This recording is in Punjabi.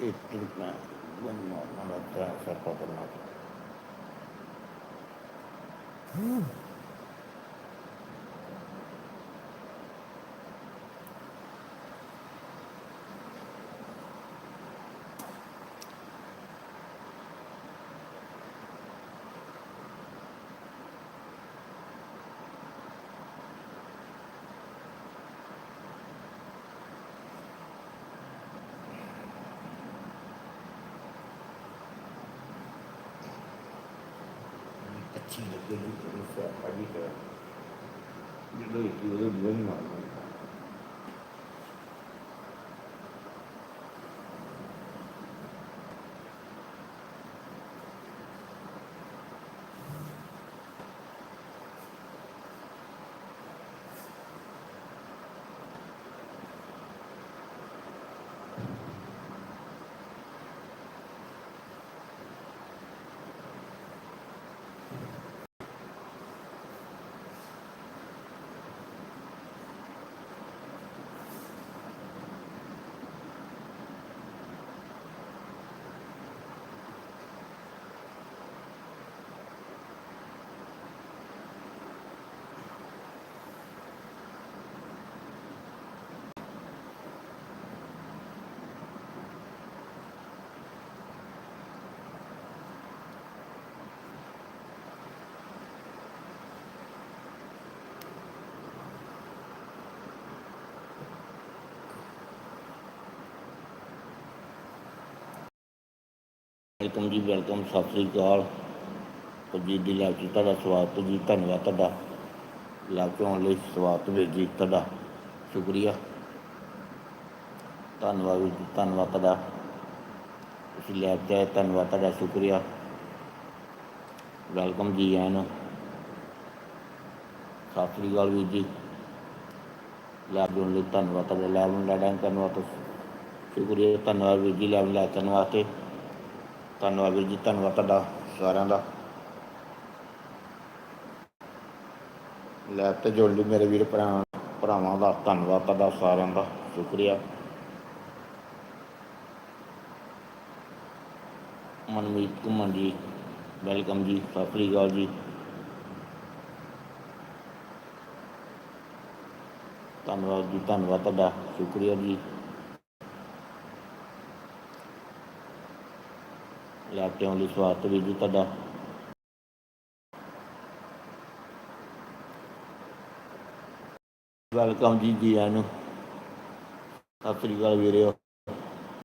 ettirme bununla anlattığa sarf olunmadı. Mm. you can do the thing welcome ਜੀ ਵੈਲਕਮ ਸਤਿ ਸ੍ਰੀ ਅਕਾਲ। ਜੀ ਦੀ ਲਾਈਵ 'ਚ ਤੁਹਾਡਾ ਸਵਾਗਤ ਜੀ, ਧੰਨਵਾਦ ਤੁਹਾਡਾ। ਲਾਈਵ 'ਚ ਆਉਣ ਲਈ ਸਵਾਗਤ ਵੀਰ ਜੀ ਤੁਹਾਡਾ। ਸ਼ੁਕਰੀਆ। ਧੰਨਵਾਦ ਵੀਰ ਜੀ, ਧੰਨਵਾਦ ਤੁਹਾਡਾ। ਤੁਸੀਂ ਲਾਈਵ 'ਚ ਆਏ, ਧੰਨਵਾਦ ਤੁਹਾਡਾ, ਸ਼ੁਕਰੀਆ। ਵੈਲਕਮ ਜੀ ਆਇਆਂ ਸਤਿ ਸ੍ਰੀ ਅਕਾਲ ਵੀਰ ਜੀ। ਲਾਈਵ ਜੁੜਨ ਲਈ ਧੰਨਵਾਦ ਤੁਹਾਡਾ ਲਾਈਵ ਨੂੰ ਲਾਈਕ ਕਰਨ ਵਾਸਤੇ। ਸ਼ੁਕਰੀਆ, ਧੰਨਵਾਦ ਵੀਰ ਜੀ ਲਾਈਵ ਲਾਈਕ ਕਰਨ ਵਾਸਤੇ। ਧੰਨਵਾਦ ਵੀਰ ਜੀ, ਧੰਨਵਾਦ ਤੁਹਾਡਾ ਸਾਰਿਆਂ ਦਾ। ਲੈਬ ਤੇ ਜੁੜ ਲਈ ਮੇਰੇ ਵੀਰ ਭਰਾ, ਭਰਾਵਾਂ ਦਾ ਧੰਨਵਾਦ ਤੁਹਾਡਾ ਸਾਰਿਆਂ ਦਾ, ਸ਼ੁਕਰੀਆ। ਮਨਮੀਤ ਘੁੰਮਣ ਜੀ, ਵੈਲਕਮ ਜੀ, ਸਤਿ ਸ੍ਰੀ ਅਕਾਲ ਜੀ। ਧੰਨਵਾਦ ਜੀ, ਧੰਨਵਾਦ ਤੁਹਾਡਾ, ਸ਼ੁਕਰੀਆ ਜੀ। ਲੈਬ ਤੇ ਆਉਣ ਲਈ ਸਵਾਗਤ ਵੀਰ ਜੀ ਤੁਹਾਡਾ। ਵੈਲਕਮ ਜੀ ਜੀ ਆਇਆਂ ਨੂੰ। ਸਤਿ ਸ੍ਰੀ ਅਕਾਲ ਵੀਰਿਓ